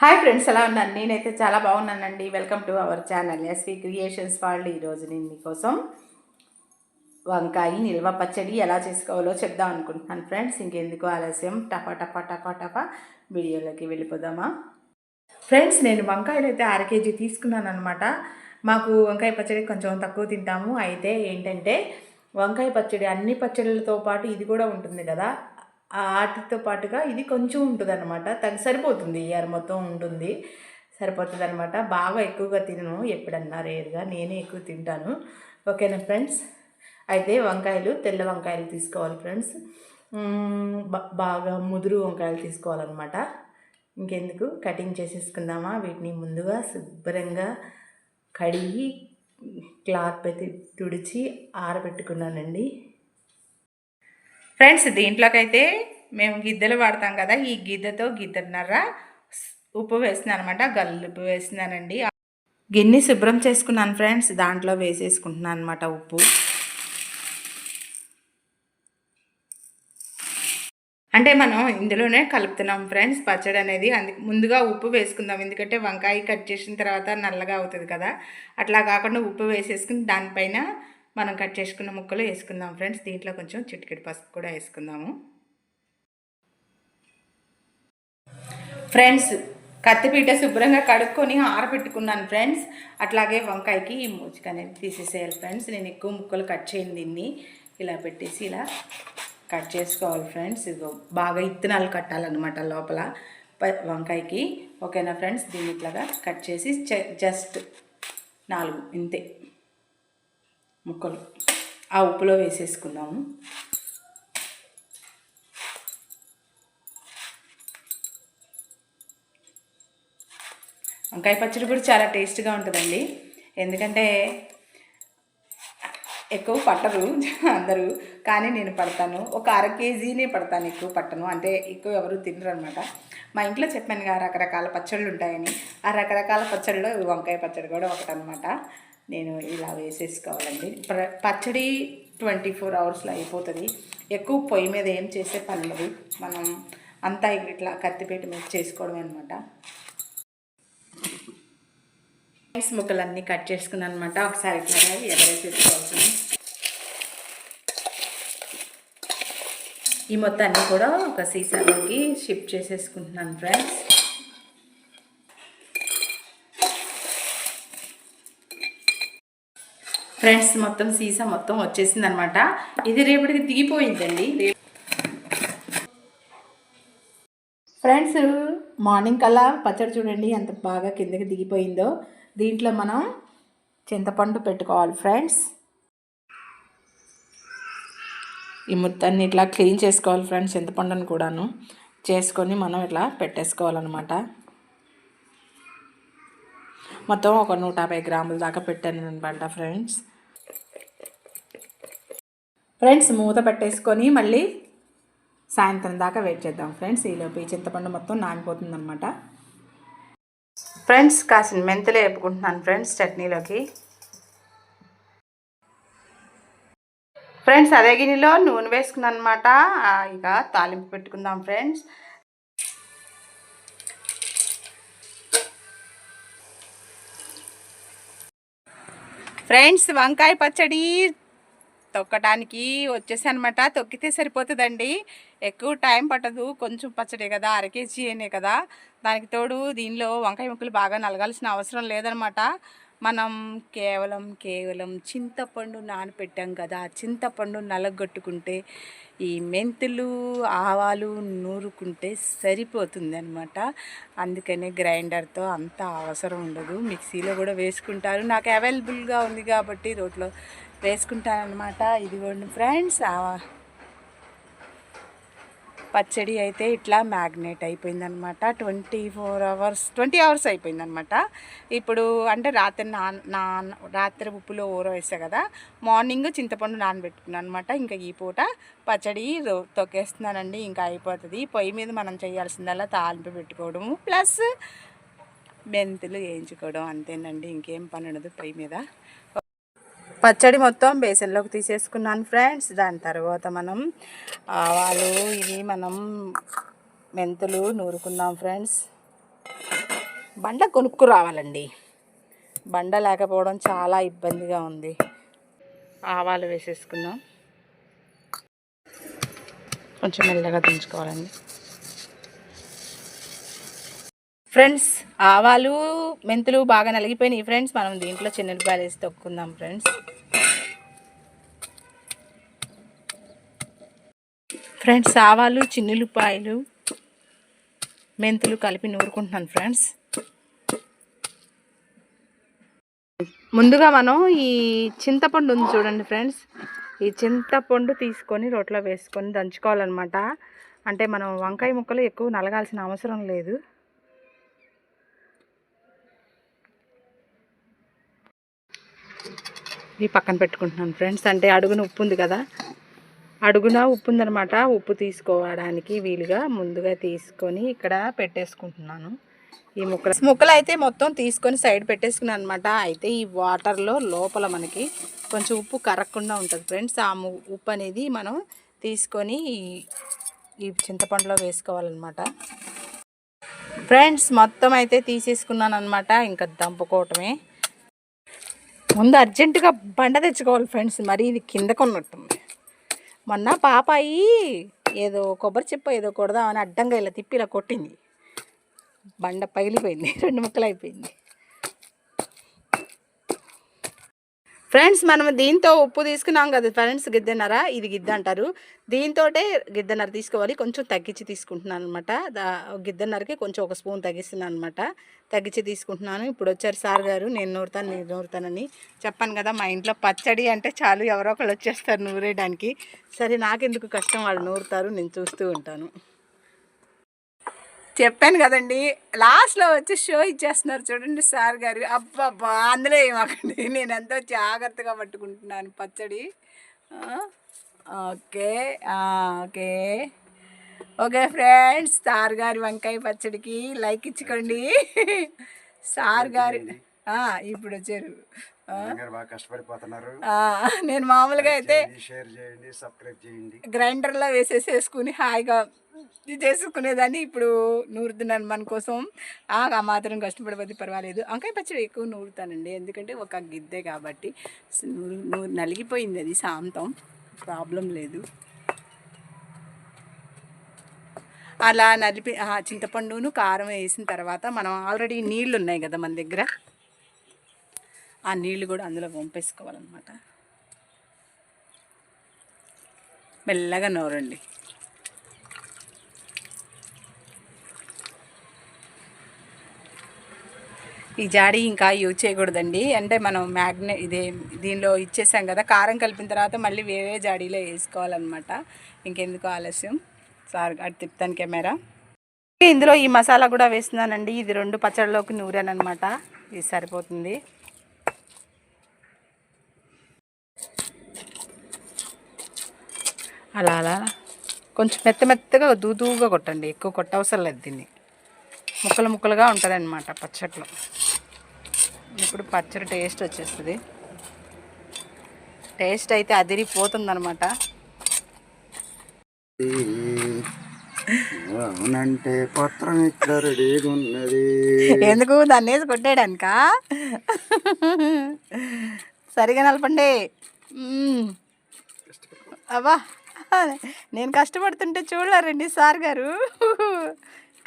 Hi friends ఎలా ఉన్నాను నేనైతే చాలా బాగున్నానండి. Welcome to our channel SV creations వాళ్ళు ఈరోజు నేను మీకోసం వంకాయ నిల్వ పచ్చడి ఎలా చేసుకోవాలో చెప్దాం అనుకుంటున్నాను ఫ్రెండ్స్ ఇంకెందుకు ఆలస్యం? టపా టపా టపా టపా వీడియోలోకి వెళ్ళిపోదామా? ఫ్రెండ్స్ నేను వంకాయలు అయితే అర కేజీ తీసుకున్నాను అనమాట మాకు వంకాయ పచ్చడి కొంచెం తక్కువ తింటాము. అయితే ఏంటంటే వంకాయ పచ్చడి అన్ని పచ్చడిలతో పాటు ఇది కూడా ఉంటుంది కదా. వాటితో పాటుగా ఇది కొంచెం ఉంటుంది అనమాట తగ్గ సరిపోతుంది ఇయర్ మొత్తం ఉంటుంది. సరిపోతుంది అనమాట బాగా ఎక్కువగా తినను. ఎప్పుడన్నా రేరుగా నేనే ఎక్కువ తింటాను. ఓకేనా ఫ్రెండ్స్? అయితే వంకాయలు తెల్ల వంకాయలు తీసుకోవాలి ఫ్రెండ్స్. బాగా ముదురు వంకాయలు తీసుకోవాలన్నమాట. ఇంకెందుకు? కటింగ్ చేసేసుకుందామా? వీటిని ముందుగా శుభ్రంగా కడిగి క్లాత్ పెట్టి తుడిచి ఆరబెట్టుకున్నానండి. ఫ్రెండ్స్ దీంట్లోకైతే మేము గిద్దెలు వాడతాం కదా ఈ గిద్దెతో గిద్దెన్నర ఉప్పు వేస్తున్నాను అనమాట గల్లుప్పు వేస్తున్నానండి గిన్నె శుభ్రం చేసుకున్నాను ఫ్రెండ్స్ దాంట్లో వేసేసుకుంటున్నాను అనమాట ఉప్పు. అంటే మనం ఇందులోనే కలుపుతున్నాం ఫ్రెండ్స్ పచ్చడి అనేది. అందుకు ముందుగా ఉప్పు వేసుకుందాం ఎందుకంటే వంకాయ కట్ చేసిన తర్వాత నల్లగా అవుతుంది కదా. అట్లా కాకుండా ఉప్పు వేసేసుకుని దానిపైన మనం కట్ చేసుకున్న ముక్కలు వేసుకుందాం ఫ్రెండ్స్. దీంట్లో కొంచెం చిటికెడు పసుపు కూడా వేసుకుందాము. ఫ్రెండ్స్ కత్తిపీట శుభ్రంగా కడుక్కొని ఆరబెట్టుకున్నాను ఫ్రెండ్స్. అట్లాగే వంకాయకి ఈ మూచిక అనేది తీసేసేయాలి ఫ్రెండ్స్. నేను ఎక్కువ ముక్కలు కట్ చేయను దీన్ని. ఇలా పెట్టేసి ఇలా కట్ చేసుకోవాలి ఫ్రెండ్స్. ఇదిగో బాగా ఇత్తనాలు కట్టాలన్నమాట లోపల వంకాయకి. ఓకేనా ఫ్రెండ్స్? దీన్ని ఇట్లాగా కట్ చేసి జస్ట్ నాలుగు ఇంతే. ముక్కలు. ఆ ఉప్పులో వేసేసుకుందాము. వంకాయ పచ్చడి కూడా చాలా టేస్ట్గా ఉంటుందండి. ఎందుకంటే ఎక్కువ పట్టరు అందరూ. కానీ నేను పడతాను. ఒక అర కేజీనే పడతాను ఎక్కువ పట్టను. అంటే ఎక్కువ ఎవరు తినరు అనమాట మా ఇంట్లో చెప్పాను కదా రకరకాల పచ్చళ్ళు ఉంటాయని. ఆ రకరకాల పచ్చళ్ళలో వంకాయ పచ్చడి కూడా ఒకటి అనమాట నేను ఇలా వేసేసుకోవాలండి. ప్ర- పచ్చడి ట్వంటీ ఫోర్ అవర్స్లో అయిపోతుంది. ఎక్కువ పొయ్యి మీద ఏం చేసే పనులు మనం అంతా ఇట్లా కత్తిపేట మీద చేసుకోవడం అనమాట రైస్ ముక్కలన్నీ కట్ చేసుకున్నాను అనమాట ఒకసారి ఇట్లా ఎగరేసేసుకోవాల్సింది. ఈ మొత్తాన్ని కూడా ఒక సీసాలోకి షిఫ్ట్ చేసేసుకుంటున్నాను ఫ్రెండ్స్ ఫ్రెండ్స్ మొత్తం సీసా మొత్తం వచ్చేసింది అనమాట ఇది రేపటికి దిగిపోయిందండి. రేపు ఫ్రెండ్స్ మార్నింగ్ కల్లా పచ్చడి చూడండి ఎంత బాగా కిందకి దిగిపోయిందో. దీంట్లో మనం చింతపండు పెట్టుకోవాలి ఫ్రెండ్స్ ఈ మొత్తాన్ని ఇట్లా క్లీన్ చేసుకోవాలి ఫ్రెండ్స్ చింతపండును కూడాను. చేసుకొని మనం ఇట్లా పెట్టేసుకోవాలన్నమాట. మొత్తం ఒక నూట యాభై గ్రాముల దాకా పెట్టాను అనమాట ఫ్రెండ్స్. ఫ్రెండ్స్ మూత పెట్టేసుకొని మళ్ళీ సాయంత్రం దాకా వెయిట్ చేద్దాం ఫ్రెండ్స్. ఈలోపు ఈ చింతపండు మొత్తం నానిపోతుందన్నమాట. ఫ్రెండ్స్ కాసిన మెంతులు వేపుకుంటున్నాను ఫ్రెండ్స్ చట్నీలోకి. ఫ్రెండ్స్ అదే గిన్నెలో నూనె వేసుకున్నాను అనమాట ఇక తాలింపు పెట్టుకుందాం ఫ్రెండ్స్. ఫ్రెండ్స్ వంకాయ పచ్చడి తొక్కడానికి వచ్చేసి అనమాట తొక్కితే సరిపోతుందండి. ఎక్కువ టైం పట్టదు. కొంచెం పచ్చడే కదా అరకేజీ అనే కదా. దానికి తోడు దీనిలో వంకాయ ముక్కలు బాగా నలగాల్సిన అవసరం లేదనమాట. మనం కేవలం కేవలం చింతపండు నానపెట్టాం కదా చింతపండు నలగొట్టుకుంటే ఈ మెంతులు ఆవాలు నూరుకుంటే సరిపోతుంది అనమాట అందుకనే గ్రైండర్తో అంత అవసరం ఉండదు. మిక్సీలో కూడా వేసుకుంటారు. నాకు అవైలబుల్గా ఉంది కాబట్టి రోట్లో వేసుకుంటాను అనమాట ఇదిగోండి ఫ్రెండ్స్ పచ్చడి అయితే ఇట్లా మ్యాగ్నేట్ అయిపోయిందనమాట. Twenty four hours twenty hours అయిపోయిందనమాట. ఇప్పుడు అంటే రాత్రి నా నా రాత్రి ఉప్పులో ఊర వేసా కదా మార్నింగ్ చింతపండు నానబెట్టుకున్నాను అనమాట ఇంకా ఈ పూట పచ్చడి తొక్కేస్తున్నానండి ఇంకా అయిపోతుంది. పొయ్యి మీద మనం చేయాల్సిందల్లా తాలింపు పెట్టుకోవడము ప్లస్ మెంతులు వేయించుకోవడం అంతేనండి ఇంకేం పని ఉండదు పొయ్యి మీద. పచ్చడి మొత్తం బేసన్లోకి తీసేసుకున్నాను ఫ్రెండ్స్. దాని తర్వాత మనం ఆవాలు ఇవి మనం మెంతులు నూరుకుందాం ఫ్రెండ్స్. బండ కొనుక్కు రావాలండి. బండ లేకపోవడం చాలా ఇబ్బందిగా ఉంది. ఆవాలు వేసేసుకుందాం. కొంచెం మెల్లగా దించుకోవాలండి. ఫ్రెండ్స్ ఆవాలు మెంతులు బాగా నలిగిపోయినాయి. ఫ్రెండ్స్ మనం దీంట్లో చిన్నపాయలు వేసి తొక్కుందాం ఫ్రెండ్స్. ఫ్రెండ్స్ ఆవాలు చిన్నులపాయలు మెంతులు కలిపి నూరుకుంటున్నాను ఫ్రెండ్స్. ముందుగా మనం ఈ చింతపండు ఉంది చూడండి ఫ్రెండ్స్. ఈ చింతపండు తీసుకొని రోట్లో వేసుకొని దంచుకోవాలన్నమాట. అంటే మనం వంకాయ ముక్కలు ఎక్కువ నలగాల్సిన అవసరం లేదు. ఇవి పక్కన పెట్టుకుంటున్నాను ఫ్రెండ్స్. అంటే అడుగున ఉప్పు ఉంది కదా? అడుగున ఉప్పు ఉందనమాట ఉప్పు తీసుకోవడానికి వీలుగా ముందుగా తీసుకొని ఇక్కడ పెట్టేసుకుంటున్నాను. ఈ ముక్కలు ముక్కలు అయితే మొత్తం తీసుకొని సైడ్ పెట్టేసుకున్నాను అనమాట అయితే ఈ వాటర్లో లోపల మనకి కొంచెం ఉప్పు కరగకుండా ఉంటుంది ఫ్రెండ్స్. ఆ ఉప్పు అనేది మనం తీసుకొని ఈ చింతపండులో వేసుకోవాలన్నమాట. ఫ్రెండ్స్ మొత్తం అయితే తీసేసుకున్నాను అనమాట ఇంకా దంపుకోవటమే. ముందు అర్జెంటుగా బండ తెచ్చుకోవాలి ఫ్రెండ్స్. మరి ఇది కిందకు ఉన్నట్టుంది మొన్న పాపాయి ఏదో కొబ్బరి చెప్ప ఏదో కొడదామని అడ్డంగా ఇలా తిప్పి ఇలా కొట్టింది. బండ పగిలిపోయింది. రెండు ముక్కలు అయిపోయింది. ఫ్రెండ్స్ మనం దీంతో ఉప్పు తీసుకున్నాం కదా ఫ్రెండ్స్ గిద్దెన్నర ఇది గిద్ద అంటారు. దీంతోటే గిద్దెన్నర తీసుకోవాలి. కొంచెం తగ్గించి తీసుకుంటున్నాను అనమాట గిద్దెన్నరకి కొంచెం ఒక స్పూన్ తగ్గిస్తున్నాను అనమాట తగ్గించి తీసుకుంటున్నాను. ఇప్పుడు వచ్చారు సార్ గారు నేను నూరుతాను నేను నూరుతానని చెప్పాను కదా మా ఇంట్లో పచ్చడి అంటే చాలు ఎవరో ఒకళ్ళు వచ్చేస్తారు నూరేయడానికి. సరే నాకెందుకు కష్టం? వాళ్ళు నూరుతారు నేను చూస్తూ ఉంటాను. చెప్పాను కదండి. లాస్ట్లో వచ్చి షో ఇచ్చేస్తున్నారు చూడండి సార్ గారు. అబ్బబ్బా! అందులో ఏమాకండి. నేను ఎంతో జాగ్రత్తగా పట్టుకుంటున్నాను. పచ్చడి. Okay. Okay. Okay friends sir గారి వంకాయ పచ్చడికి లైక్ ఇచ్చుకోండి. సార్ గారి. ఇప్పుడు వచ్చారు. నేను మామూలుగా అయితే గ్రైండర్లో వేసేసేసుకుని హాయిగా చేసుకునేదాన్ని. ఇప్పుడు నూరుతున్నాను మన కోసం. ఆ మాత్రం కష్టపడబోతే పర్వాలేదు. వంకాయ పచ్చడి ఎక్కువ నూరుతానండి. ఎందుకంటే ఒక గిద్దె కాబట్టి. నూరు నూరు నలిగిపోయింది అది సాంతం. ప్రాబ్లం లేదు. అలా నలిపి చింతపండును కారం వేసిన తర్వాత మనం ఆల్రెడీ నీళ్ళు ఉన్నాయి కదా మన దగ్గర. ఆ నీళ్ళు కూడా అందులో పంపేసుకోవాలన్నమాట మెల్లగా నోరండి. ఈ జాడీ ఇంకా యూజ్ చేయకూడదండి. అంటే మనం మ్యాగ్నె ఇదే దీనిలో ఇచ్చేసాం కదా కారం కలిపిన తర్వాత మళ్ళీ వేరే జాడీలో వేసుకోవాలన్నమాట. ఇంకెందుకు ఆలస్యం. సార్ అటు తిప్పుతాను కెమెరా. ఇందులో ఈ మసాలా కూడా వేస్తున్నానండి. ఇది రెండు పచ్చడిలోకి నూరేనమాట ఇది సరిపోతుంది. అలా అలా కొంచెం మెత్త మెత్తగా దూదుగా కొట్టండి. ఎక్కువ కొట్టవసరం లేదు దీన్ని. ముక్కలు ముక్కలుగా ఉంటుంది అనమాట పచ్చట్లో. ఇప్పుడు పచ్చడి టేస్ట్ వచ్చేస్తుంది. టేస్ట్ అయితే అదిరిపోతుంది అనమాట అవునంటే పత్రం ఇక్కడ రెడీగా ఉన్నది. ఎందుకు? దాన్ని వేసి కొట్టేయడానిక? సరిగా నలపండి. అబ్బా. నేను కష్టపడుతుంటే చూడలేరండి సార్ గారు.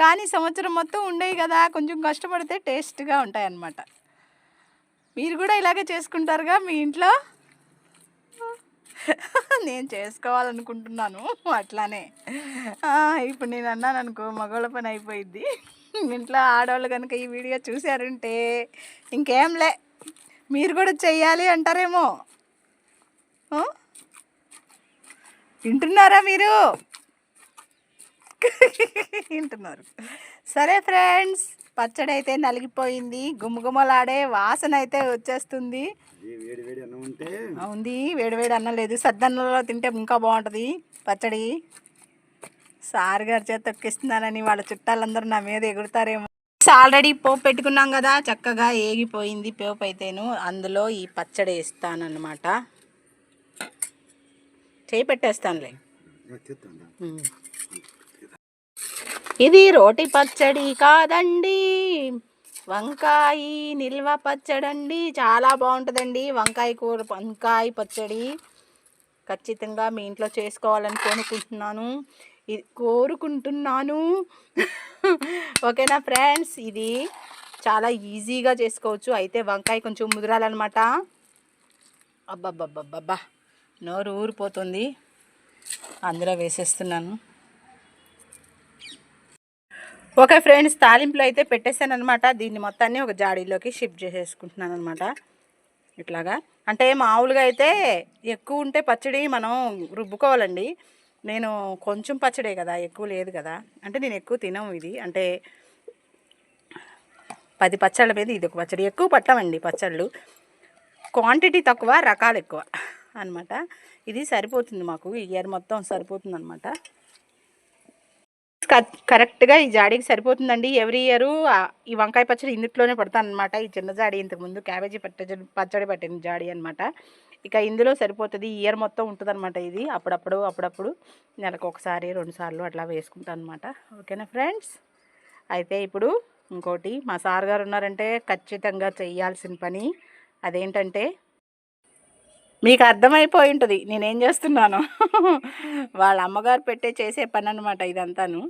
కానీ సంవత్సరం మొత్తం ఉండేవి కదా కొంచెం కష్టపడితే టేస్ట్గా ఉంటాయి అన్నమాట మీరు కూడా ఇలాగే చేసుకుంటారుగా మీ ఇంట్లో? నేను చేసుకోవాలనుకుంటున్నాను అట్లానే. ఇప్పుడు నేను అన్నాను అనుకో మగవాళ్ళ పని అయిపోయింది ఇంట్లో ఆడవాళ్ళు కనుక ఈ వీడియో చూసారంటే ఇంకేంలే మీరు కూడా చెయ్యాలి అంటారేమో. వింటున్నారా మీరు? వింటున్నారు. సరే ఫ్రెండ్స్ పచ్చడి అయితే నలిగిపోయింది. గుమగుమలాడే వాసన అయితే వచ్చేస్తుంది. ఈ వేడి వేడి అన్నం ఉంటే ఉంది వేడివేడి అన్నం లేదు. సద్దన్నంలో తింటే ఇంకా బాగుంటుంది. పచ్చడి. సార్ గారి చేత తొక్కిస్తున్నానని వాళ్ళ చుట్టాలందరూ నా మీద ఎగురుతారేమో. ఆల్రెడీ పోపు పెట్టుకున్నాం కదా. చక్కగా ఏగిపోయింది పోపు అయితేను. అందులో ఈ పచ్చడి వేస్తానన్నమాట. చేయి పెట్టేస్తానులే. ఇది రోటి పచ్చడి కాదండి. వంకాయ నిల్వ పచ్చడండి. చాలా బాగుంటుందండి. వంకాయ కూర వంకాయ పచ్చడి. ఖచ్చితంగా మీ ఇంట్లో చేసుకోవాలని కోరుకుంటున్నాను. ఇది కోరుకుంటున్నాను. ఓకేనా ఫ్రెండ్స్? ఇది చాలా ఈజీగా చేసుకోవచ్చు. అయితే వంకాయ కొంచెం ముదరాలన్నమాట. అబ్బబ్బబ్బబ్బబ్బా. నోరు ఊరిపోతుంది. అందులో వేసేస్తున్నాను. ఓకే ఫ్రెండ్స్ తాలింపులో అయితే పెట్టేశాను అనమాట దీన్ని మొత్తాన్ని ఒక జాడీలోకి షిఫ్ట్ చేసేసుకుంటున్నాను అనమాట ఇట్లాగా. అంటే మామూలుగా అయితే ఎక్కువ ఉంటే పచ్చడి మనం రుబ్బుకోవాలండి. నేను కొంచెం పచ్చడే కదా ఎక్కువ లేదు కదా. అంటే నేను ఎక్కువ తినము ఇది. అంటే పది పచ్చళ్ళ మీద ఇది ఒక పచ్చడి. ఎక్కువ పట్టమండి పచ్చళ్ళు. క్వాంటిటీ తక్కువ రకాలు ఎక్కువ అన్నమాట. ఇది సరిపోతుంది మాకు. ఇయర్ మొత్తం సరిపోతుంది అనమాట కరెక్ట్గా ఈ జాడీకి సరిపోతుందండి. ఎవ్రీ ఇయర్ ఈ వంకాయ పచ్చడి ఇందుట్లోనే పడతాను అనమాట ఈ చిన్న జాడీ ఇంతకుముందు క్యాబేజీ పచ్చడి పచ్చడి పట్టిన జాడీ అనమాట ఇక ఇందులో సరిపోతుంది. ఈ ఇయర్ మొత్తం ఉంటుందనమాట ఇది. అప్పుడప్పుడు అప్పుడప్పుడు నెలకు ఒకసారి రెండుసార్లు అట్లా వేసుకుంటాను అనమాట ఓకేనా ఫ్రెండ్స్? అయితే ఇప్పుడు ఇంకోటి మా సార్ గారు ఉన్నారంటే ఖచ్చితంగా చేయాల్సిన పని అదేంటంటే మీకు అర్థమైపోయి ఉంటుంది. నేనేం చేస్తున్నాను. వాళ్ళ అమ్మగారు పెట్టే చేసే పని అనమాట ఇదంతాను.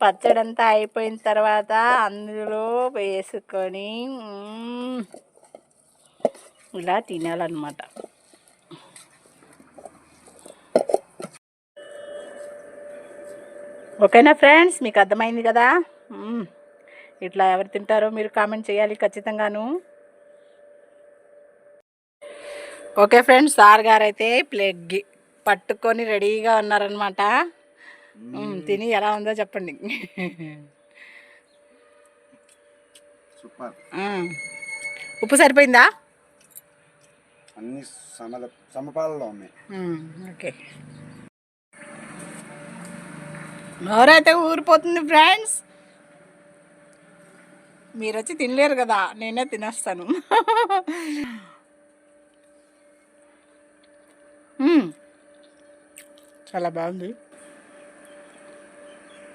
పచ్చడంతా అయిపోయిన తర్వాత అందులో వేసుకొని ఇలా తినాలన్నమాట. ఓకేనా ఫ్రెండ్స్? మీకు అర్థమైంది కదా? ఇట్లా ఎవరు తింటారో మీరు కామెంట్ చేయాలి ఖచ్చితంగాను. ఓకే ఫ్రెండ్స్ సార్ గారు అయితే ప్లగ్ పట్టుకొని రెడీగా ఉన్నారనమాట తిని ఎలా ఉందో చెప్పండి. ఉప్పు సరిపోయిందా? అన్ని సమల సమపాలలో ఉన్నాయి. ఓకే. నోరైతే ఊరిపోతుంది ఫ్రెండ్స్. మీరు వచ్చి తినలేరు కదా నేనే తినేస్తాను. చాలా బాగుంది.